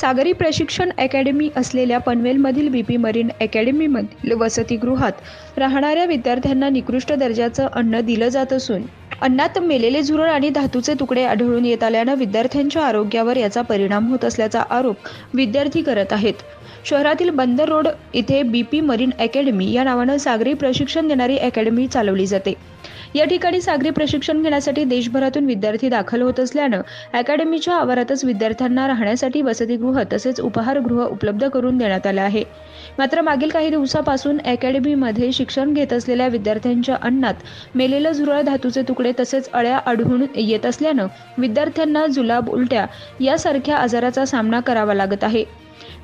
सागरी प्रशिक्षण अकॅडमी असलेल्या पनवेलमधील बीपी मरीन अकॅडमीमधील वसतिगृहात राहणाऱ्या विद्यार्थ्यांना निकृष्ट दर्जाचं अन्न दिलं जात असून अन्नात मेलेले झुरळ आणि धातूचे तुकडे आढळून येत आल्यानं विद्यार्थ्यांच्या आरोग्यावर याचा परिणाम होत असल्याचा आरोप विद्यार्थी करत आहेत. शहरातील बंदर रोड इथे बीपी मरीन अकॅडमी या नावानं सागरी प्रशिक्षण देणारी अकॅडमी चालवली जाते. या ठिकाणी सागरी प्रशिक्षण घेण्यासाठी देशभरातून विद्यार्थी दाखल होत असल्यानं अकॅडमीच्या आवारातच विद्यार्थ्यांना राहण्यासाठी वसतिगृह तसेच उपहारगृह उपलब्ध करून देण्यात आलं आहे. मात्र मागील काही दिवसापासून अकॅडमीमध्ये शिक्षण घेत असलेल्या विद्यार्थ्यांच्या अन्नात मेलेलं झुरळ धातूचे तुकडे तसेच अळ्या आढळून येत असल्यानं विद्यार्थ्यांना जुलाब उलट्या यासारख्या आजाराचा सामना करावा लागत आहे.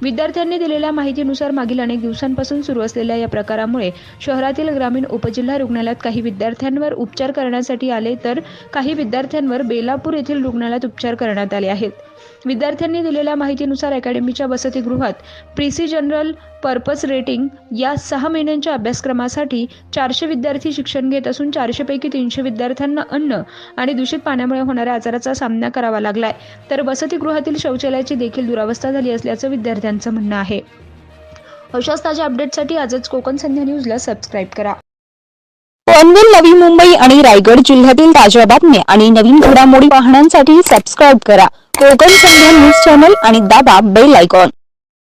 विद्यार्थ्यांनी दिलेल्या माहितीनुसार मागील अनेक दिवसांपासून सुरू असलेल्या या प्रकारामुळे शहरातील ग्रामीण उपजिल्हा रुग्णालयात काही विद्यार्थ्यांवर उपचार करण्यासाठी आले तर काही विद्यार्थ्यांवर बेलापूर येथील रुग्णालयात उपचार करण्यात आले आहेत. विद्यार्थ्यांनी दिलेल्या माहितीनुसार अकॅडमीच्या वसतिगृहात प्रिसी जनरल पर्पज रेटिंग या सहा महिन्यांच्या अभ्यासक्रमासाठी चारशे विद्यार्थी शिक्षण घेत असून चारशेपैकी तीनशे विद्यार्थ्यांना अन्न आणि दूषित पाण्यामुळे होणाऱ्या आजाराचा सामना करावा लागलाय. तर वसतिगृहातील शौचालयाची देखील दुरावस्था झाली असल्याचं विद्यार्थ्यांचं म्हणणं आहे. अशाच ताज्या अपडेटसाठी आजच कोकण संध्या न्यूजला सबस्क्राईब करा. पनवेल नवी मुंबई आणि रायगड जिल्ह्यातील ताज्या बातम्या आणि नवीन घडामोडी पाहण्यासाठी सबस्क्राईब करा. कोकण संध्या न्यूज चॅनल आणि दाबा बेल आयकॉन